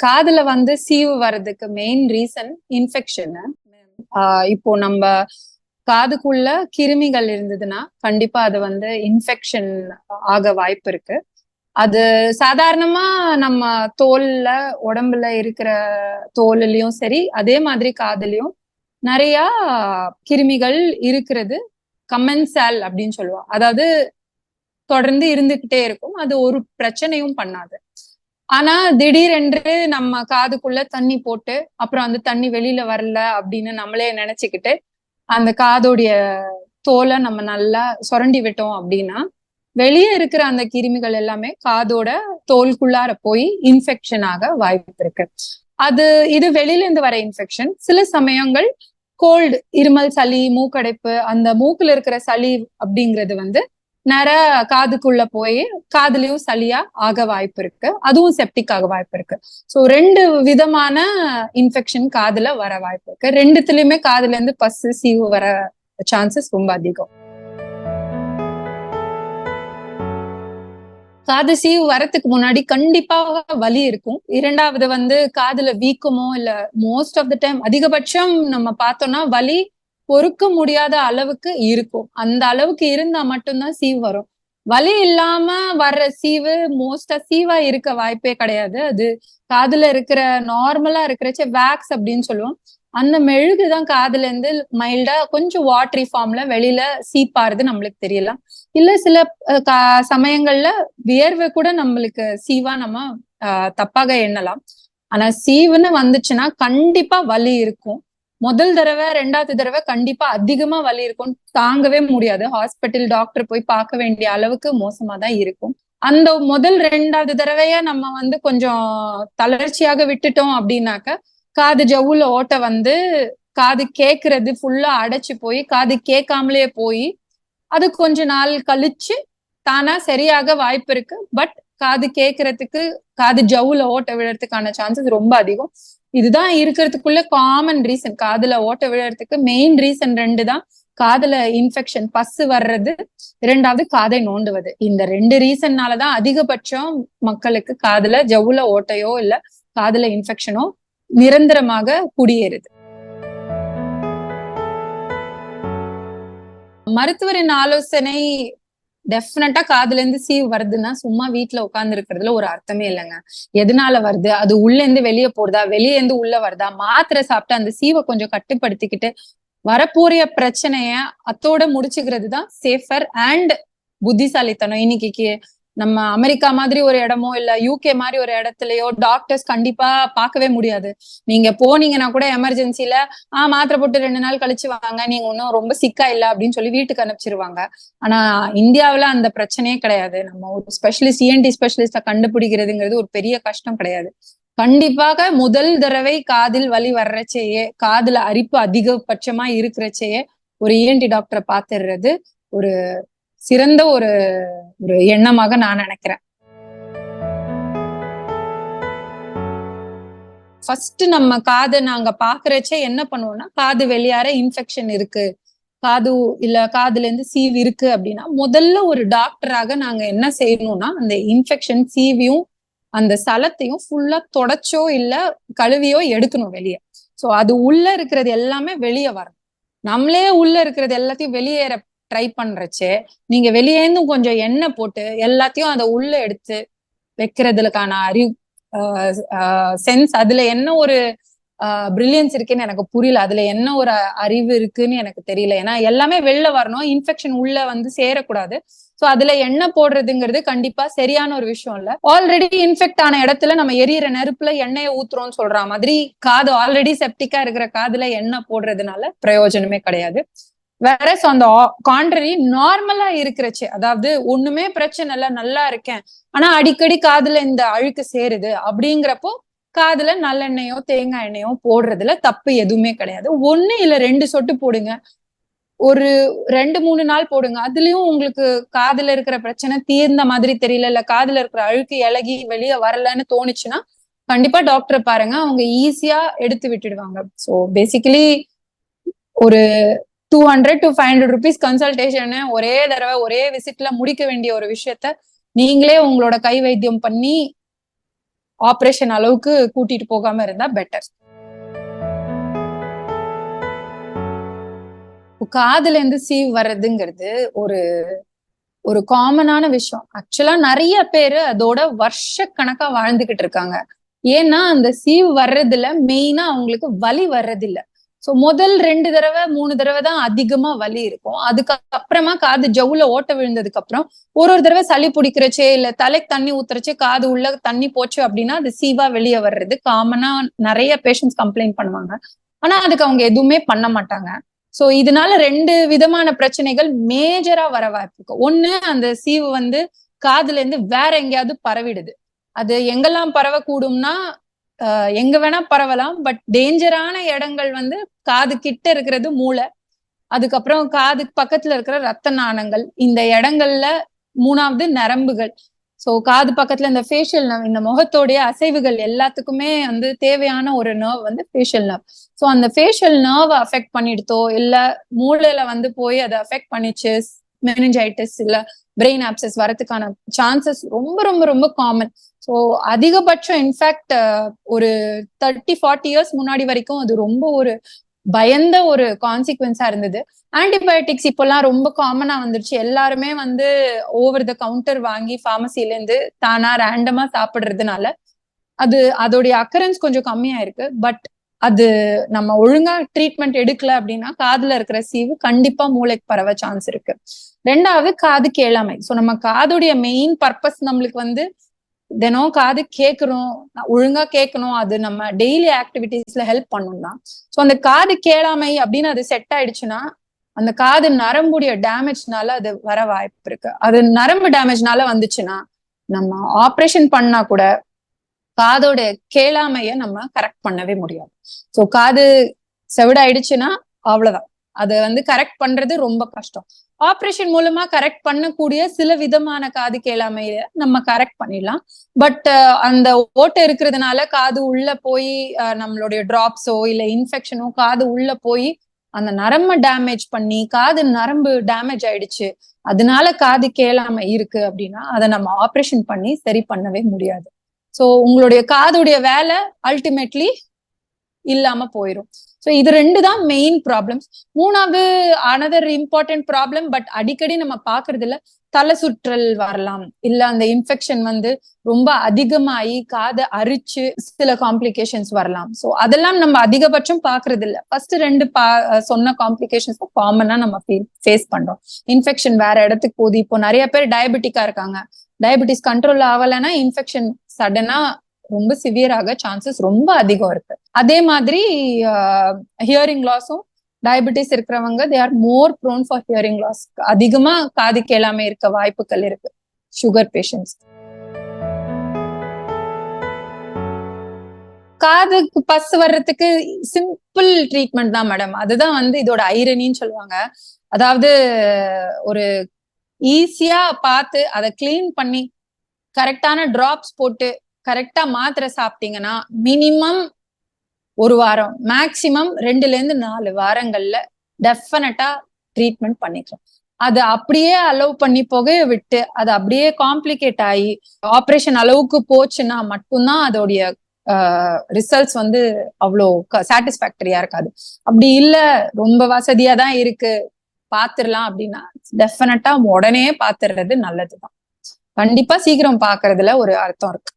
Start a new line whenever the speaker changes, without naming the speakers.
காதுல வந்து சீவு வர்றதுக்கு மெயின் ரீசன் இன்ஃபெக்ஷன் இப்போ நம்ம காதுக்குள்ள கிருமிகள் இருந்ததுன்னா கண்டிப்பா அது வந்து இன்ஃபெக்ஷன் ஆக வாய்ப்பு இருக்கு. அது சாதாரணமா நம்ம தோல்ல உடம்புல இருக்கிற தோல்லையும் சரி அதே மாதிரி காதுலயும் நிறைய கிருமிகள் இருக்கிறது. கமென்சால் அப்படின்னு சொல்லுவோம். அதாவது தொடர்ந்து இருந்துகிட்டே இருக்கும். அது ஒரு பிரச்சனையும் பண்ணாது. ஆனா திடீரென்று நம்ம காதுக்குள்ள தண்ணி போட்டு அப்புறம் அந்த தண்ணி வெளியில வரல அப்படின்னு நம்மளே நினைச்சுக்கிட்டு அந்த காதோடைய தோலை நம்ம நல்லா சுரண்டி விட்டோம் அப்படின்னா வெளியே இருக்கிற அந்த கிருமிகள் எல்லாமே காதோட தோல்குள்ளார போய் இன்ஃபெக்ஷன் ஆக வாய்ப்பு இருக்கு. அது இது வெளியில இருந்து வர இன்ஃபெக்ஷன் சில சமயங்கள் கோல்டு இருமல் சளி மூக்கடைப்பு அந்த மூக்குல இருக்கிற சளி அப்படிங்கிறது வந்து நர காதுக்குள்ள போய் காதுலயும் சளியா ஆக வாய்ப்பு இருக்கு. அதுவும் செப்டிக் ஆக வாய்ப்பு இருக்கு. சோ ரெண்டு விதமான இன்ஃபெக்ஷன் காதுல வர வாய்ப்பு இருக்கு. ரெண்டுத்துலயுமே காதுல இருந்து பசு சீவு வர சான்சஸ் ரொம்ப அதிகம். காது சீவு வரத்துக்கு முன்னாடி கண்டிப்பாக வலி இருக்கும். இரண்டாவது வந்து காதுல வீக்கமோ இல்ல மோஸ்ட் ஆஃப் த டைம் அதிகபட்சம் நம்ம பார்த்தோம்னா வலி பொறுக்க முடியாத அளவுக்கு இருக்கும். அந்த அளவுக்கு இருந்தா மட்டும்தான் சீவு வரும். வலி இல்லாம வர்ற சீவு மோஸ்டா சீவா இருக்க வாய்ப்பே கிடையாது. அது காதுல இருக்கிற நார்மலா இருக்கிறச்சே வேக்ஸ் அப்படின்னு சொல்லுவோம். அந்த மெழுகுதான் காதுல இருந்து மைல்டா கொஞ்சம் வாட்டரி ஃபார்ம்ல வெளியில சீப்பாருது நம்மளுக்கு தெரியலாம் இல்ல சில சமயங்கள்ல வியர்வை கூட நம்மளுக்கு சீவா நம்ம தப்பாக எண்ணலாம். ஆனா சீவுன்னு வந்துச்சுன்னா கண்டிப்பா வலி இருக்கும். முதல் தடவை ரெண்டாவது தடவை கண்டிப்பா அதிகமா வலி இருக்கும். தாங்கவே முடியாது. ஹாஸ்பிட்டல் டாக்டர் போய் பார்க்க வேண்டிய அளவுக்கு மோசமா தான் இருக்கும். அந்த முதல் ரெண்டாவது தடவைய நம்ம வந்து கொஞ்சம் தளர்ச்சியாக விட்டுட்டோம் அப்படின்னாக்க காது ஜவுல ஓட்ட வந்து காது கேக்குறது ஃபுல்லா அடைச்சு போய் காது கேட்காமலே போய் அது கொஞ்ச நாள் கழிச்சு தானா சரியாக வாய்ப்பு இருக்கு. பட் காது கேக்குறதுக்கு காது ஜவுல ஓட்ட விழறதுக்கான சான்சஸ் ரொம்ப அதிகம். இதுதான் இருக்கிறதுக்குள்ள காமன் ரீசன் காதுல ஓட்ட விழறதுக்கு மெயின் ரீசன் ரெண்டு தான். காதுல இன்ஃபெக்ஷன் பஸ்ஸு வர்றது இரண்டாவது காதை நோண்டுவது. இந்த ரெண்டு ரீசன்னாலதான் அதிகபட்சம் மக்களுக்கு காதுல ஜவுல ஓட்டையோ இல்ல காதுல இன்ஃபெக்ஷனோ நிரந்தரமாக குடியேறுது. மருத்துவரின் ஆலோசனை டெஃபினட்டா காதுல இருந்து சீவ் வருதுன்னா சும்மா வீட்டுல உட்கார்ந்து இருக்கிறதுல ஒரு அர்த்தமே இல்லைங்க. எதனால வருது? அது உள்ள இருந்து வெளியே போறதா? வெளியே இருந்து உள்ள வருதா? மாத்திரை சாப்பிட்டு அந்த சீவை கொஞ்சம் கட்டுப்படுத்திக்கிட்டு வரப்போறிய பிரச்சனைய அத்தோட முடிச்சுக்கிறது தான் சேஃபர் அண்ட் புத்திசாலித்தனம். இன்னைக்கு நம்ம அமெரிக்கா மாதிரி ஒரு இடமோ இல்ல யூகே மாதிரி ஒரு இடத்துலயோ டாக்டர்ஸ் கண்டிப்பா பார்க்கவே முடியாது. நீங்க போனீங்கன்னா கூட எமர்ஜென்சில ஆஹ் மாத்திரை போட்டு ரெண்டு நாள் கழிச்சு வாங்க நீங்க ஒன்னும் ரொம்ப சிக்கா இல்ல அப்படின்னு சொல்லி வீட்டுக்கு அனுப்பிச்சிருவாங்க. ஆனா இந்தியாவில அந்த பிரச்சனையே கிடையாது. நம்ம ஒரு ஸ்பெஷலிஸ்ட் இஎன்டி ஸ்பெஷலிஸ்ட கண்டுபிடிக்கிறதுங்கிறது ஒரு பெரிய கஷ்டம் கிடையாது. கண்டிப்பாக முதல் தடவை காதில் வலி வர்றச்சேயே காதுல அரிப்பு அதிகபட்சமா இருக்கிறச்சேயே ஒரு இஎன்டி டாக்டரை பாத்துடுறது ஒரு சிறந்த ஒரு ஒரு எண்ணமாக நான் நினைக்கிறேன். ஃபர்ஸ்ட் நம்ம காது நாங்க பாக்குறச்சே என்ன பண்ணுவோம்னா காது வெளியார இன்ஃபெக்ஷன் இருக்கு. காது இல்ல காதுல இருந்து சீவ் இருக்கு அப்படின்னா முதல்ல ஒரு டாக்டராக நாங்க என்ன செய்யணும்னா அந்த இன்ஃபெக்ஷன் சீவியும் அந்த சலத்தையும் ஃபுல்லா தொடச்சோ இல்ல கழுவியோ எடுக்கணும் வெளியே. சோ அது உள்ள இருக்கிறது எல்லாமே வெளியே வரணும். நம்மளே உள்ள இருக்கிறது எல்லாத்தையும் வெளியேற ட்ரை பண்றச்சு. நீங்க வெளியேந்தும் கொஞ்சம் எண்ணெய் போட்டு எல்லாத்தையும் அதை உள்ள எடுத்து வைக்கிறதுக்கான அறிவு சென்ஸ் அதுல என்ன ஒரு பிரில்லியன்ஸ் இருக்குன்னு எனக்கு புரியல. அதுல என்ன ஒரு அறிவு இருக்குன்னு எனக்கு தெரியல. ஏன்னா எல்லாமே வெளில வரணும். இன்ஃபெக்ஷன் உள்ள வந்து சேரக்கூடாது. சோ அதுல எண்ணெய் போடுறதுங்கிறது கண்டிப்பா சரியான ஒரு விஷயம் இல்ல. ஆல்ரெடி இன்ஃபெக்ட் ஆன இடத்துல நம்ம எரியற நெருப்புல எண்ணெயை ஊத்துறோம்னு சொல்ற மாதிரி காது ஆல்ரெடி செப்டிக்கா இருக்கிற காதுல எண்ணெய் போடுறதுனால பிரயோஜனமே கிடையாது. வேற அந்த கான்ட்ரரி நார்மலா இருக்கிறச்சு. அதாவது ஒண்ணுமே பிரச்சனை இல்ல நல்லா இருக்கேன். ஆனா அடிக்கடி காதுல இந்த அழுக்கு சேருது. அப்படிங்கிறப்போ காதுல நல்லெண்ணெயோ தேங்காய் எண்ணெயோ போடுறதுல தப்பு எதுவுமே கிடையாது. ஒண்ணு இல்ல ரெண்டு சொட்டு போடுங்க. ஒரு ரெண்டு மூணு நாள் போடுங்க. அதுலயும் உங்களுக்கு காதுல இருக்கிற பிரச்சனை தீர்ந்த மாதிரி தெரியல இல்ல காதுல இருக்கிற அழுக்கு இலகி வெளியே வரலன்னு தோணுச்சுன்னா கண்டிப்பா டாக்டரை பாருங்க. அவங்க ஈஸியா எடுத்து விட்டுடுவாங்க. சோ பேசிக்கலி ஒரு two hundred to five hundred rupees consultation ஒரே தடவை ஒரே விசிட்ல முடிக்க வேண்டிய ஒரு விஷயத்த நீங்களே உங்களோட கை வைத்தியம் பண்ணி ஆப்ரேஷன் அளவுக்கு கூட்டிட்டு போகாம இருந்தா பெட்டர் காதுல இருந்து சீவ் வர்றதுங்கிறது ஒரு ஒரு காமனான விஷயம். ஆக்சுவலா நிறைய பேரு அதோட வருஷ கணக்கா வாழ்ந்துகிட்டு இருக்காங்க. ஏன்னா அந்த சீவ் வர்றதுல மெயினா அவங்களுக்கு வலி வர்றதில்ல. சோ முதல் ரெண்டு தடவை மூணு தடவை தான் அதிகமா வலி இருக்கும். அதுக்கு அப்புறமா காது ஜவுல ஓட்ட விழுந்ததுக்கு அப்புறம் ஒரு ஒரு தடவை சளி பிடிக்கிறச்சே இல்ல தலைக்கு தண்ணி ஊத்துறச்சே காது உள்ள தண்ணி போச்சு அப்படின்னா அது சீவா வெளியே வர்றது. காமனா நிறைய பேஷண்ட்ஸ் கம்ப்ளைண்ட் பண்ணுவாங்க. ஆனா அதுக்கு அவங்க எதுவுமே பண்ண மாட்டாங்க. சோ இதனால ரெண்டு விதமான பிரச்சனைகள் மேஜரா வர வாய்ப்பு இருக்கு. ஒண்ணு அந்த சீவு வந்து காதுல இருந்து வேற எங்கேயாவது பரவிடுது. அது எங்கெல்லாம் பரவக்கூடும்னா எங்க வேணா பரவலாம் பட் டேஞ்சரான இடங்கள் வந்து காது கிட்ட இருக்கிறது மூளை. அதுக்கப்புறம் காது பக்கத்துல இருக்கிற ரத்த நாணங்கள். இந்த இடங்கள்ல மூணாவது நரம்புகள். சோ காது பக்கத்துல இந்த ஃபேஷியல் நர்வ் இந்த முகத்தோடைய அசைவுகள் எல்லாத்துக்குமே வந்து தேவையான ஒரு நர்வ் வந்து ஃபேஷியல் நர்வ் சோ அந்த ஃபேஷியல் நர்வ் அஃபெக்ட் பண்ணிடுதோ இல்ல மூளையில வந்து போய் அதை அஃபெக்ட் பண்ணிச்சு மெனிஞ்சைட்டிஸ் இல்ல பிரெயின் ஆப்சஸ் வரதுக்கான சான்சஸ் ரொம்ப ரொம்ப ரொம்ப காமன் ஸோ அதிகபட்சம் இன்ஃபேக்ட் ஒரு தேர்ட்டி ஃபார்ட்டி இயர்ஸ் முன்னாடி வரைக்கும் அது ரொம்ப ஒரு பயந்த ஒரு கான்சிக்வன்ஸா இருந்தது. ஆன்டிபயோட்டிக்ஸ் இப்போல்லாம் ரொம்ப காமனா வந்துருச்சு. எல்லாருமே வந்து ஓவர் த கவுண்டர் வாங்கி ஃபார்மசில இருந்து தானா ரேண்டமா சாப்பிடுறதுனால அது அதோடைய அக்கரன்ஸ் கொஞ்சம் கம்மியா இருக்கு பட் அது நம்ம ஒழுங்கா ட்ரீட்மெண்ட் எடுக்கல அப்படின்னா காதுல இருக்கிற சீவு கண்டிப்பா மூளைக்கு பரவ சான்ஸ் இருக்கு. ரெண்டாவது காது கேளாமை. ஸோ நம்ம காதுடைய மெயின் பர்பஸ் நம்மளுக்கு வந்து தினம் காது கேட்கிறோம் ஒழுங்கா கேட்கணும் அது நம்ம டெய்லி ஆக்டிவிட்டீஸ்ல ஹெல்ப் பண்ணும் தான். ஸோ அந்த காது கேளாமை அப்படின்னு அது செட் ஆயிடுச்சுன்னா அந்த காது நரம்புடைய டேமேஜ்னால அது வர வாய்ப்பு இருக்கு. அது நரம்பு டேமேஜ்னால வந்துச்சுன்னா நம்ம ஆப்ரேஷன் பண்ணா கூட காதோட கேளாமைய நம்ம கரெக்ட் பண்ணவே முடியாது. ஸோ காது செவிடாயிடுச்சுன்னா அவ்வளவுதான். அதை வந்து கரெக்ட் பண்றது ரொம்ப கஷ்டம். ஆப்ரேஷன் மூலமா கரெக்ட் பண்ணக்கூடிய சில விதமான காது கேளாமைய நம்ம கரெக்ட் பண்ணிடலாம். பட் அந்த ஓட்டை இருக்கிறதுனால காது உள்ள போய் நம்மளுடைய டிராப்ஸோ இல்ல இன்ஃபெக்ஷனோ காது உள்ள போய் அந்த நரம்பு டேமேஜ் பண்ணி காது நரம்பு டேமேஜ் ஆயிடுச்சு அதனால காது கேளாம இருக்கு அப்படின்னா அதை நம்ம ஆப்ரேஷன் பண்ணி சரி பண்ணவே முடியாது. ஸோ உங்களுடைய காதுடைய வேலை அல்டிமேட்லி இல்லாம போயிடும் ஸோ இது ரெண்டு தான் மெயின் ப்ராப்ளம்ஸ் மூணாவது அனதர் இம்பார்ட்டன்ட் ப்ராப்ளம் பட் அடிக்கடி நம்ம பாக்குறது இல்ல தலை சுற்றல் வரலாம். இல்ல அந்த இன்ஃபெக்ஷன் வந்து ரொம்ப அதிகமாயி காதை அரிச்சு சில காம்ப்ளிகேஷன்ஸ் வரலாம். ஸோ அதெல்லாம் நம்ம அதிகபட்சம் பாக்குறது இல்ல ஃபர்ஸ்ட் ரெண்டு பா சொன்ன காம்ப்ளிகேஷன்ஸ் காமனா நம்ம ஃபேஸ் பண்றோம். இன்ஃபெக்ஷன் வேற இடத்துக்கு போகுது. இப்போ நிறைய பேர் டயபெட்டிக்கா இருக்காங்க. டயபிட்டிஸ் கண்ட்ரோல் ஆகலைன்னா இன்ஃபெக்ஷன் சடனா ரொம்ப சிவியராக சான்சஸ் ரொம்ப அதிகம் இருக்கு. அதே மாதிரி ஹியரிங் லாஸும் டயபிட்டிஸ் இருக்கிறவங்க they are more prone for hearing loss அதிகமா காது கேளாம இருக்க வாய்ப்புகள் இருக்கு. சுகர் பேஷண்ட்ஸ் காதுக்கு பஸ் வர்றதுக்கு சிம்பிள் ட்ரீட்மெண்ட் தான் மேடம் அதுதான் வந்து இதோட ஐரனின்னு சொல்லுவாங்க. அதாவது ஒரு ஈஸியா பார்த்து அதை கிளீன் பண்ணி கரெக்டான டிராப்ஸ் போட்டு கரெக்டா மாத்திரை சாப்பிட்டீங்கன்னா மினிமம் ஒரு வாரம் மேக்சிமம் ரெண்டுல இருந்து நாலு வாரங்கள்ல டெஃபினட்டா ட்ரீட்மெண்ட் பண்ணிக்கலாம். அது அப்படியே அலோவ் பண்ணி புகைய விட்டு அது அப்படியே காம்ப்ளிகேட் ஆகி ஆப்ரேஷன் அளவுக்கு போச்சுன்னா மட்டும்தான் அதோடைய ரிசல்ட்ஸ் வந்து அவ்வளோ சாட்டிஸ்ஃபேக்டரியா இருக்காது. அப்படி இல்ல ரொம்ப வசதியா தான் இருக்கு. பாத்துரலாம் அப்படின்னா டெஃபினட்டா உடனே பாத்துறது நல்லதுதான். கண்டிப்பா சீக்கிரம் பாக்குறதுல ஒரு அர்த்தம் இருக்கு.